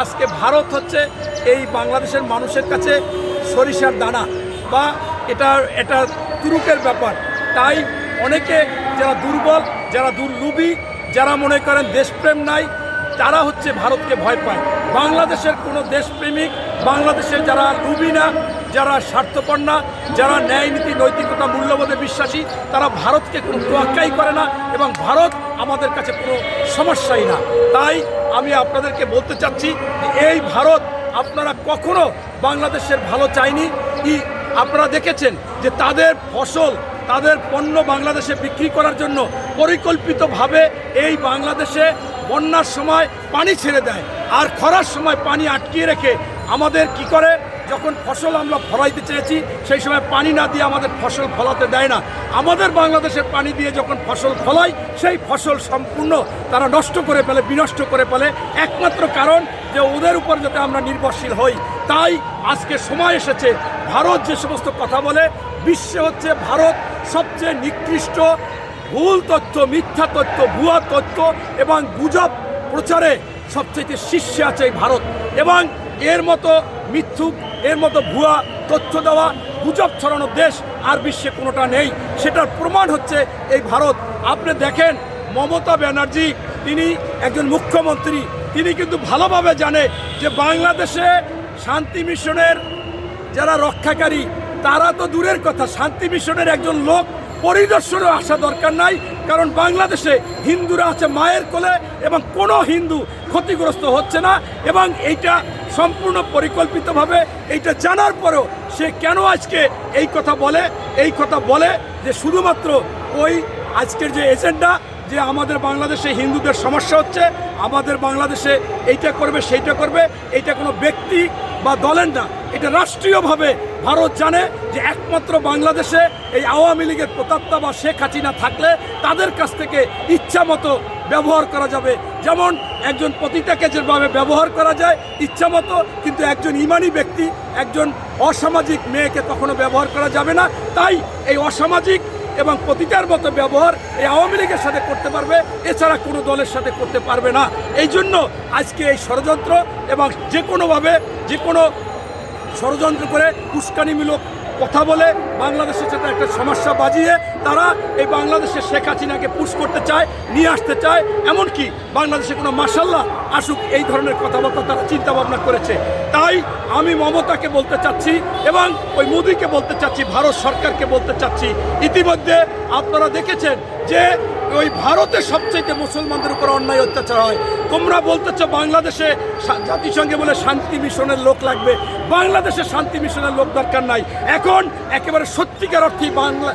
আজকে ভারত হচ্ছে এই বাংলাদেশের মানুষের কাছে সরিষার দানা বা এটা এটা তুরুকের ব্যাপার। তাই অনেকে যারা দুর্বল, যারা দুর্লুবী যারা মনে করেন দেশপ্রেম নাই, তারা হচ্ছে ভারতকে ভয় পায়। বাংলাদেশের কোনো দেশপ্রেমিক বাংলাদেশের যারা লুবি না, যারা স্বার্থপর না, যারা ন্যায় নীতি, নৈতিকতা মূল্যবোধে বিশ্বাসী, তারা ভারতকে কোনো তোয়াক্কাই করে না এবং ভারত আমাদের কাছে কোনো সমস্যাই না। তাই আমি আপনাদেরকে বলতে চাচ্ছি এই ভারত আপনারা কখনো বাংলাদেশের ভালো চায়নি কি আপনারা দেখেছেন যে তাদের ফসল, তাদের পণ্য বাংলাদেশে বিক্রি করার জন্য পরিকল্পিতভাবে এই বাংলাদেশে বন্যার সময় পানি ছেড়ে দেয়। আর খরার সময় পানি আটকিয়ে রেখে আমাদের কি করে? যখন ফসল আমরা ফলাইতে চেয়েছি সেই সময় পানি না দিয়ে আমাদের ফসল ফলাতে দেয় না। আমাদের বাংলাদেশের পানি দিয়ে যখন ফসল ফলাই, সেই ফসল সম্পূর্ণ তারা নষ্ট করে ফেলে, বিনষ্ট করে ফেলে। একমাত্র কারণ যে ওদের উপর যাতে আমরা নির্ভরশীল হই। তাই আজকে সময় এসেছে, ভারত যে সমস্ত কথা বলে, বিশ্বে হচ্ছে ভারত সবচেয়ে নিকৃষ্ট ভুল তথ্য, মিথ্যা তথ্য, ভুয়া তথ্য এবং গুজব প্রচারে সবচেয়ে শীর্ষে আছে এই ভারত। এবং এর মতো মিথ্যুক, এর মতো ভুয়া তথ্য দেওয়া গুজব ছড়ানোর দেশ আর বিশ্বে কোনোটা নেই। সেটার প্রমাণ হচ্ছে এই ভারত। আপনি দেখেন, মমতা ব্যানার্জি, তিনি একজন মুখ্যমন্ত্রী। তিনি কিন্তু ভালোভাবে জানে যে বাংলাদেশে শান্তি মিশনের যারা রক্ষাকারী, তারা তো দূরের কথা। শান্তি মিশনের একজন লোক পরিদর্শনে আসা দরকার নাই, কারণ বাংলাদেশে হিন্দুরা আছে মায়ের কোলে এবং কোনো হিন্দু ক্ষতিগ্রস্ত হচ্ছে না এবং এইটা সম্পূর্ণ পরিকল্পিতভাবে এইটা জানার পরেও সে কেন আজকে এই কথা বলে, এই কথা বলে যে শুধুমাত্র ওই আজকের যে এজেন্ডা যে আমাদের বাংলাদেশে হিন্দুদের সমস্যা হচ্ছে, আমাদের বাংলাদেশে এইটা করবে, সেইটা করবে, এইটা কোনো ব্যক্তি বা দলের না, এটা রাষ্ট্রীয়ভাবে ভারত জানে যে একমাত্র বাংলাদেশে এই আওয়ামী লীগের প্রতাপ্তা বা শেখ হাসিনা থাকলে তাদের কাছ থেকে ইচ্ছা মতো ব্যবহার করা যাবে। যেমন একজন পতিতাকে যেভাবে ব্যবহার করা যায়, ইচ্ছা মতো, কিন্তু একজন ইমানি ব্যক্তি, একজন অসামাজিক মেয়েকে কখনো ব্যবহার করা যাবে না। তাই এই অসামাজিক এবং প্রতিটার মতো ব্যবহার এই আওয়ামী লীগের সাথে করতে পারবে, এছাড়া কোনো দলের সাথে করতে পারবে না। এই জন্য আজকে এই ষড়যন্ত্র এবং যে কোনোভাবে, যে কোনো ষড়যন্ত্র করে উস্কানিমূলক কথা বলে বাংলাদেশের সাথে একটা সমস্যা বাজিয়ে তারা এই বাংলাদেশের শেখ হাসিনাকে পুশ করতে চায়, নিয়ে আসতে চায়। এমনকি বাংলাদেশে কোনো মাসাল্লাহ আসুক এই ধরনের কথাবার্তা তারা চিন্তা ভাবনা করেছে। তাই আমি মমতাকে বলতে চাচ্ছি এবং ওই মোদীকে বলতে চাচ্ছি, ভারত সরকারকে বলতে চাচ্ছি। ইতিমধ্যে আপনারা দেখেছেন যে ওই ভারতে সবচেয়ে মুসলমানদের উপর অন্যায় অত্যাচার হয়। তোমরা বলতেছ বাংলাদেশে জাতিসংঘে বলে শান্তি মিশনের লোক লাগবে? বাংলাদেশে শান্তি মিশনের লোক দরকার নাই। এখন একেবারে সত্যিকার অর্থে বাংলা